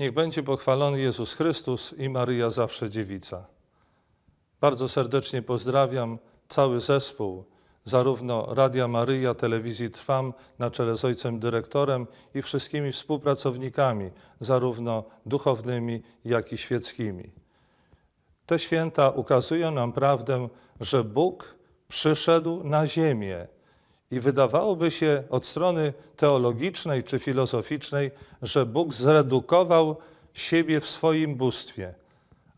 Niech będzie pochwalony Jezus Chrystus i Maryja zawsze dziewica. Bardzo serdecznie pozdrawiam cały zespół, zarówno Radia Maryja, Telewizji Trwam na czele z ojcem dyrektorem i wszystkimi współpracownikami, zarówno duchownymi, jak i świeckimi. Te święta ukazują nam prawdę, że Bóg przyszedł na ziemię. I wydawałoby się od strony teologicznej czy filozoficznej, że Bóg zredukował siebie w swoim bóstwie.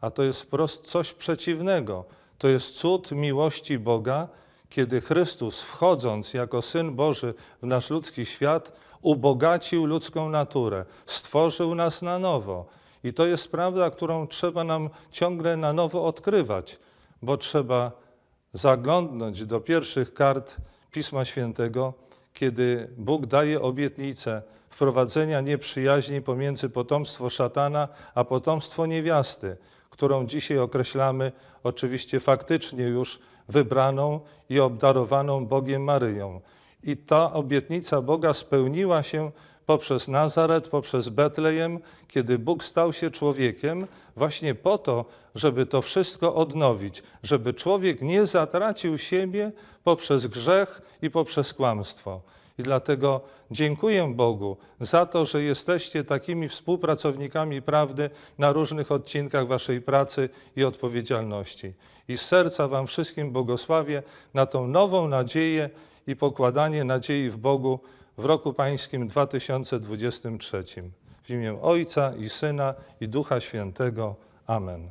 A to jest wprost coś przeciwnego. To jest cud miłości Boga, kiedy Chrystus, wchodząc jako Syn Boży w nasz ludzki świat, ubogacił ludzką naturę, stworzył nas na nowo. I to jest prawda, którą trzeba nam ciągle na nowo odkrywać, bo trzeba zaglądnąć do pierwszych kart Pisma Świętego, kiedy Bóg daje obietnicę wprowadzenia nieprzyjaźni pomiędzy potomstwo szatana a potomstwo niewiasty, którą dzisiaj określamy oczywiście faktycznie już wybraną i obdarowaną Bogiem Maryją. I ta obietnica Boga spełniła się poprzez Nazaret, poprzez Betlejem, kiedy Bóg stał się człowiekiem, właśnie po to, żeby to wszystko odnowić, żeby człowiek nie zatracił siebie poprzez grzech i poprzez kłamstwo. I dlatego dziękuję Bogu za to, że jesteście takimi współpracownikami prawdy na różnych odcinkach Waszej pracy i odpowiedzialności. I z serca Wam wszystkim błogosławię na tą nową nadzieję i pokładanie nadziei w Bogu w roku Pańskim 2023. W imię Ojca i Syna i Ducha Świętego. Amen.